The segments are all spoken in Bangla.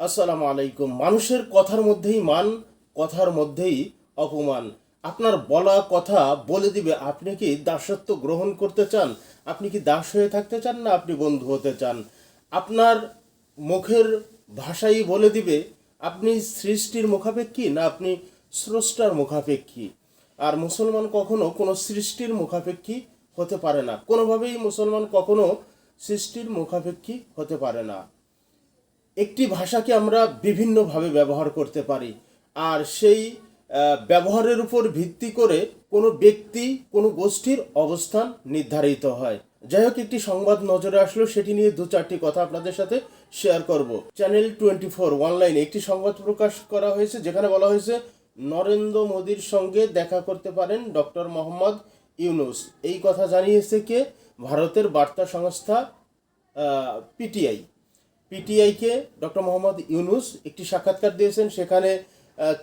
আসসালামু আলাইকুম। মানুষের কথার মধ্যেই মান, কথার মধ্যেই অপমান। আপনার বলা কথা বলে দিবে, আপনি কি দাসত্ব গ্রহণ করতে চান? আপনি কি দাস হয়ে থাকতে চান না আপনি বন্ধু হতে চান? আপনার মুখের ভাষাই বলে দিবে, আপনি সৃষ্টির মুখাপেক্ষী না আপনি স্রষ্টার মুখাপেক্ষী? আর মুসলমান কখনো কোনো সৃষ্টির মুখাপেক্ষী হতে পারে না। কোনোভাবেই মুসলমান কখনো সৃষ্টির মুখাপেক্ষী হতে পারে না। একটি ভাষাকে আমরা বিভিন্নভাবে ব্যবহার করতে পারি। আর সেই ব্যবহারের উপর ভিত্তি করে কোনো ব্যক্তি, কোনো গোষ্ঠীর অবস্থান নির্ধারিত হয়। যাই হোক, একটি সংবাদ নজরে আসলো, সেটি নিয়ে দু চারটি কথা আপনাদের সাথে শেয়ার করব। চ্যানেল টোয়েন্টি ফোর অনলাইনে একটি সংবাদ প্রকাশ করা হয়েছে, যেখানে বলা হয়েছে, নরেন্দ্র মোদীর সঙ্গে দেখা করতে পারেন ডক্টর মোহাম্মদ ইউনুস। এই কথা জানিয়েছে কে? ভারতের বার্তা সংস্থা পিটিআই পিটিআইকে ডক্টর মোহাম্মদ ইউনুস একটি সাক্ষাৎকার দিয়েছেন। সেখানে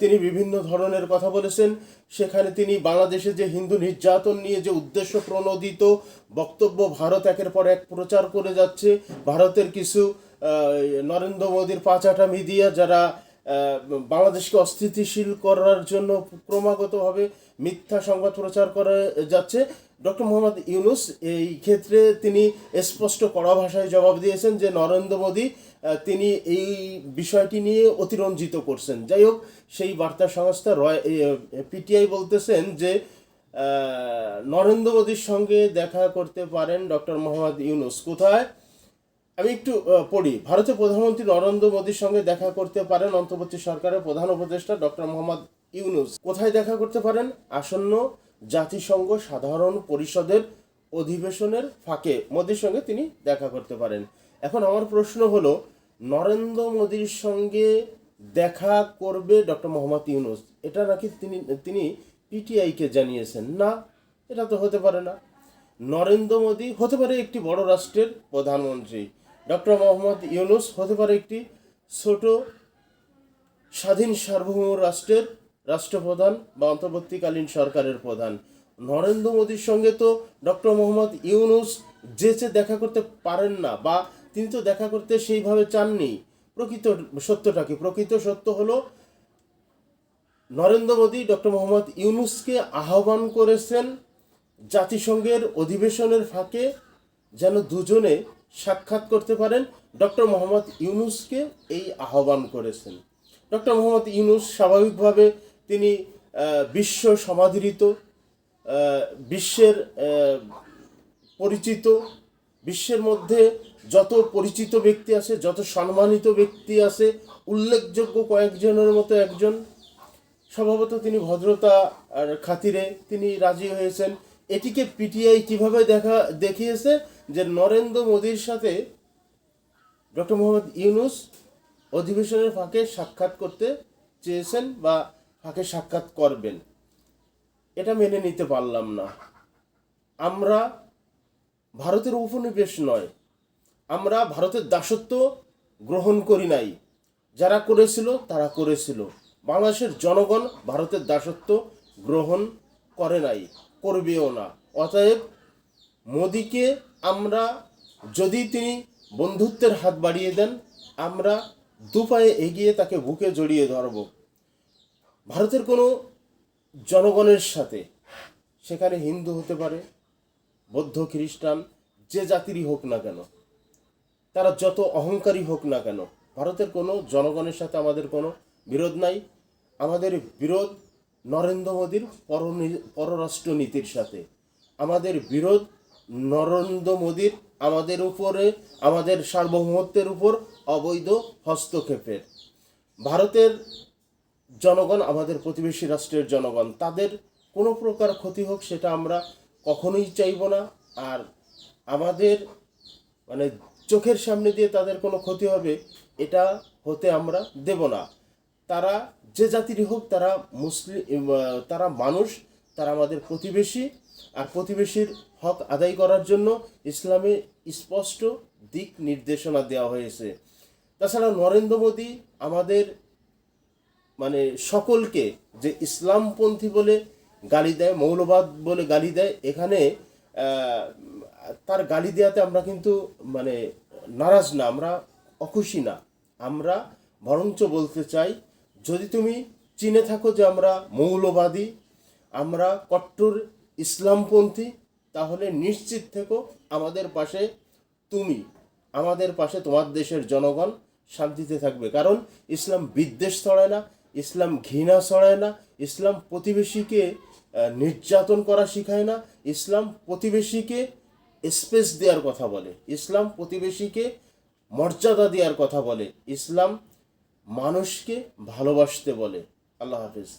তিনি বিভিন্ন ধরনের কথা বলেছেন। সেখানে তিনি বাংলাদেশে যে হিন্দু নির্যাতন নিয়ে যে উদ্দেশ্য প্রণোদিত বক্তব্য ভারত একের পর এক প্রচার করে যাচ্ছে, ভারতের কিছু নরেন্দ্র মোদীর পাঁচাটা মিডিয়া যারা বাংলাদেশকে অস্থিতিশীল করার জন্য ক্রমাগতভাবে মিথ্যা সংবাদ প্রচার করা যাচ্ছে। ডক্টর মোহাম্মদ ইউনুস এই ক্ষেত্রে তিনি স্পষ্ট কড়া ভাষায় জবাব দিয়েছেন যে নরেন্দ্র মোদী তিনি এই বিষয়টি নিয়ে অতিরঞ্জিত করছেন। যাই হোক, সেই বার্তা সংস্থা রয় পিটিআই বলতেছেন যে নরেন্দ্র মোদীর সঙ্গে দেখা করতে পারেন ডক্টর মোহাম্মদ ইউনুস। কোথায়? আমি একটু পড়ি। ভারতের প্রধানমন্ত্রী নরেন্দ্র মোদীর সঙ্গে দেখা করতে পারেন অন্তর্বর্তী সরকারের প্রধান উপদেষ্টা ডক্টর মোহাম্মদ ইউনুস। কোথায় দেখা করতে পারেন? আসন্ন জাতিসংঘ সাধারণ পরিষদের অধিবেশনের ফাঁকে মোদীর সঙ্গে তিনি দেখা করতে পারেন। এখন আমার প্রশ্ন হলো, নরেন্দ্র মোদীর সঙ্গে দেখা করবে ডক্টর মোহাম্মদ ইউনুস? এটা নাকি তিনি তিনি পিটিআইকে জানিয়েছেন? না, এটা তো হতে পারে না। নরেন্দ্র মোদী হতে পারে একটি বড় রাষ্ট্রের প্রধানমন্ত্রী। ডক্টর মোহাম্মদ ইউনুস হতে পারে একটি ছোট স্বাধীন সার্বভৌম রাষ্ট্রের রাষ্ট্রপ্রধান বা অন্তর্বর্তীকালীন সরকারের প্রধান। নরেন্দ্র মোদীর সঙ্গে তো ডক্টর মোহাম্মদ ইউনুস যেচে দেখা করতে পারেন না বা তিনি তো দেখা করতে সেইভাবে চাননি। প্রকৃত সত্যটা কি? প্রকৃত সত্য হলো নরেন্দ্র মোদী ডক্টর মোহাম্মদ ইউনুসকে আহ্বান করেছেন জাতিসংঘের অধিবেশনের ফাঁকে যেন দুজনে সাক্ষাৎ করতে পারেন। ডক্টর মোহাম্মদ ইউনুসকে এই আহ্বান করেছেন। ডক্টর মোহাম্মদ ইউনুস স্বাভাবিকভাবে তিনি বিশ্ব সমাদৃত বিশ্বের পরিচিত, বিশ্বের মধ্যে যত পরিচিত ব্যক্তি আছে, যত সম্মানিত ব্যক্তি আছে, উল্লেখযোগ্য কয়েকজনের মতো একজন। স্বভাবত তিনি ভদ্রতা আর খাতিরে তিনি রাজি হয়েছেন। এটিকে পিটিআই কীভাবে দেখা দেখিয়েছে? যে নরেন্দ্র মোদীর সাথে ডক্টর মোহাম্মদ ইউনুস অধিবেশনের ফাঁকে সাক্ষাৎ করতে চেয়েছেন বা ফাঁকে সাক্ষাৎ করবেন, এটা মেনে নিতে পারলাম না। আমরা ভারতের উপনিবেশ নয়, আমরা ভারতের দাসত্ব গ্রহণ করি নাই। যারা করেছিল, তারা করেছিল। বাংলাদেশের জনগণ ভারতের দাসত্ব গ্রহণ করে নাই, করবেও না। অতএব মোদিকে আমরা যদি তিনি বন্ধুত্বের হাত বাড়িয়ে দেন, আমরা দুপায়ে এগিয়ে তাকে বুকে জড়িয়ে ধরব। ভারতের কোনো জনগণের সাথে, সেখানে হিন্দু হতে পারে, বৌদ্ধ, খ্রিস্টান, যে জাতিরই হোক না কেন, তারা যত অহংকারী হোক না কেন, ভারতের কোনো জনগণের সাথে আমাদের কোনো বিরোধ নাই। আমাদের বিরোধ নরেন্দ্র মোদীর পররাষ্ট্র নীতির সাথে। আমাদের বিরোধ নরেন্দ্র মোদীর আমাদের উপরে, আমাদের সার্বভৌমত্বের উপর অবৈধ হস্তক্ষেপের। ভারতের জনগণ, আমাদের প্রতিবেশী রাষ্ট্রের জনগণ, তাদের কোনো প্রকার ক্ষতি হোক সেটা আমরা কখনোই চাইব না। আর আমাদের মানে চোখের সামনে দিয়ে তাদের কোনো ক্ষতি হবে, এটা হতে আমরা দেব না। তারা যে জাতিরই হোক, তারা মুসলিম তারা মানুষ, তারা আমাদের প্রতিবেশী আর প্রতিবেশীর হক আদায় করার জন্য ইসলামে স্পষ্ট দিক নির্দেশনা দেওয়া হয়েছে। তাছাড়া নরেন্দ্র মোদী আমাদের মানে সকলকে যে ইসলামপন্থী বলে গালি দেয়, মৌলবাদ বলে গালি দেয়, এখানে তার গালি দেওয়াতে আমরা কিন্তু মানে নারাজ না, আমরা অখুশি না। আমরা বরঞ্চ বলতে চাই, যদি তুমি চিনে থাকো যে আমরা মৌলবাদী, আমরা কট্টর ইসলামপন্থী, তাহলে নিশ্চিত থেকো আমাদের পাশে তুমি, আমাদের পাশে তোমার দেশের জনগণ শান্তিতে থাকবে। কারণ ইসলাম বিদ্বেষ ছড়ায় না, ইসলাম ঘৃণা ছড়ায় না, ইসলাম প্রতিবেশীকে নির্যাতন করা শেখায় না, ইসলাম প্রতিবেশীকে স্পেস দেওয়ার কথা বলে, ইসলাম প্রতিবেশীকে মর্যাদা দেওয়ার কথা বলে, ইসলাম মানুষকে ভালোবাসতে বলে। আল্লাহ হাফিজ।